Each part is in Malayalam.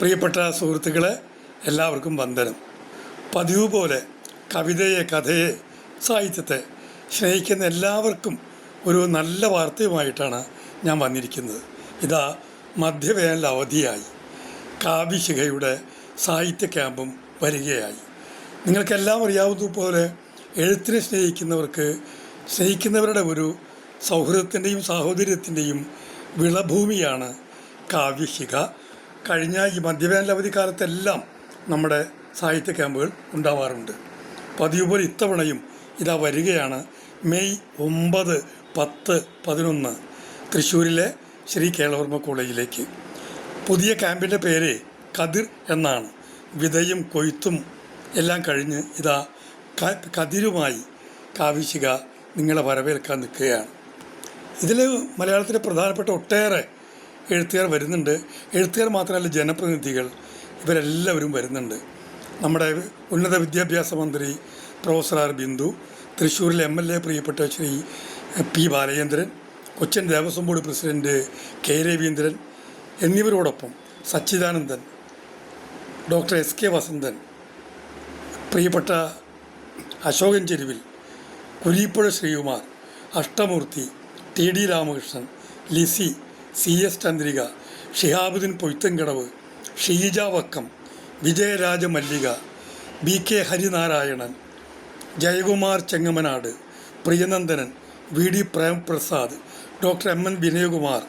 പ്രിയപ്പെട്ട സുഹൃത്തുക്കളെ എല്ലാവർക്കും വന്ദനം. പതിവ് പോലെ കവിതയെ കഥയെ സാഹിത്യത്തെ സ്നേഹിക്കുന്ന എല്ലാവർക്കും ഒരു നല്ല വാർത്തയുമായിട്ടാണ് ഞാൻ വന്നിരിക്കുന്നത്. ഇതാ മധ്യവേനൽ അവധിയായി. കാവ്യശിഖയുടെ സാഹിത്യ ക്യാമ്പും വരികയായി. നിങ്ങൾക്കെല്ലാം അറിയാവുന്നതുപോലെ എഴുത്തിനെ സ്നേഹിക്കുന്നവർക്ക് സ്നേഹിക്കുന്നവരുടെ ഒരു സൗഹൃദത്തിന്റെയും സാഹോദര്യത്തിന്റെയും വിളഭൂമിയാണ് കാവ്യശിഖ. കഴിഞ്ഞ ഈ മധ്യവേനൽ അവധിക്കാലത്തെല്ലാം നമ്മുടെ സാഹിത്യ ക്യാമ്പുകൾ ഉണ്ടാവാറുണ്ട്. പതിവ് പോലെ ഇത്തവണയും ഇതാ വരികയാണ്. മെയ് ഒമ്പത് പത്ത് പതിനൊന്ന് തൃശ്ശൂരിലെ ശ്രീ കേളവർമ്മ കോളേജിലേക്ക്. പുതിയ ക്യാമ്പിന്റെ പേര് കതിർ എന്നാണ്. വിതയും കൊയ്ത്തും എല്ലാം കഴിഞ്ഞ് ഇതാ കതിരുമായി കാവിശിക നിങ്ങളെ വരവേൽക്കാൻ നിൽക്കുകയാണ്. ഇതിൽ മലയാളത്തിലെ പ്രധാനപ്പെട്ട ഒട്ടേറെ എഴുത്തുകാർ വരുന്നുണ്ട്. എഴുത്തുകാർ മാത്രമല്ല ജനപ്രതിനിധികൾ. ഇവരെല്ലാവരും വരുന്നുണ്ട്. നമ്മുടെ ഉന്നത വിദ്യാഭ്യാസ മന്ത്രി പ്രൊഫസർ ആർ ബിന്ദു തൃശ്ശൂരിലെ എം എൽ എ പ്രിയപ്പെട്ട Shri P Balachandran Cochin Devaswom board president K Raveendran എന്നിവരോടൊപ്പം Sachidanandan doctor S K Vasanthan പ്രിയപ്പെട്ട Ashokan Cheruvil Kureeppuzha Sreekumar Ashtamoorthy T D Ramakrishnan Lissy C S Chandrika Shihabuddin Poythumkadavu Sheeja Vakkom Vijayaraja Mallika B K Harinarayanan Jayakumar Chengamanad Priyanandanan V D Premprasad doctor M N Vinayakumar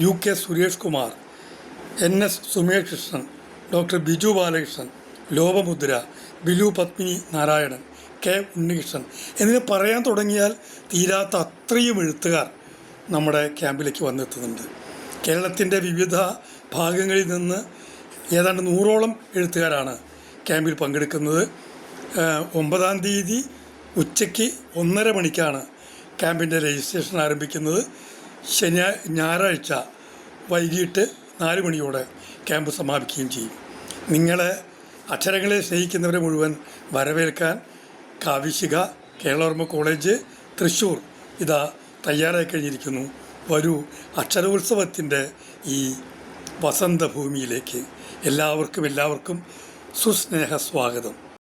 U K Suresh Kumar N S Sumesh Krishnan doctor Biju Balakrishnan Lopamudra Bilu Padmini Narayanan K Unnikrishnan എന്നിങ്ങനെ പറയാൻ തുടങ്ങിയാൽ തീരാത്ത അത്രയും എഴുത്തുകാർ നമ്മുടെ ക്യാമ്പിലേക്ക് വന്നെത്തുന്നുണ്ട്. കേരളത്തിന്റെ വിവിധ ഭാഗങ്ങളിൽ നിന്ന് ഏതാണ്ട് നൂറോളം എഴുത്തുകാരാണ് ക്യാമ്പിൽ പങ്കെടുക്കുന്നത്. ഒമ്പതാം തീയതി ഉച്ചയ്ക്ക് ഒന്നര മണിക്കാണ് ക്യാമ്പിന്റെ രജിസ്ട്രേഷൻ ആരംഭിക്കുന്നത്. ശനിയാ ഞായറാഴ്ച വൈകിട്ട് നാല് മണിയോടെ ക്യാമ്പ് സമാപിക്കുകയും ചെയ്യും. നിങ്ങളെ അക്ഷരങ്ങളെ സ്നേഹിക്കുന്നവരെ മുഴുവൻ വരവേൽക്കാൻ കാവിശിക കേരളവർമ്മ കോളേജ് തൃശ്ശൂർ ഇതാ തയ്യാറായി കഴിഞ്ഞിരിക്കുന്നു. വരൂ. അക്ഷരോത്സവത്തിന്റെ ഈ വസന്തഭൂമിയിലേക്ക് എല്ലാവർക്കും എല്ലാവർക്കും സുസ്നേഹ സ്വാഗതം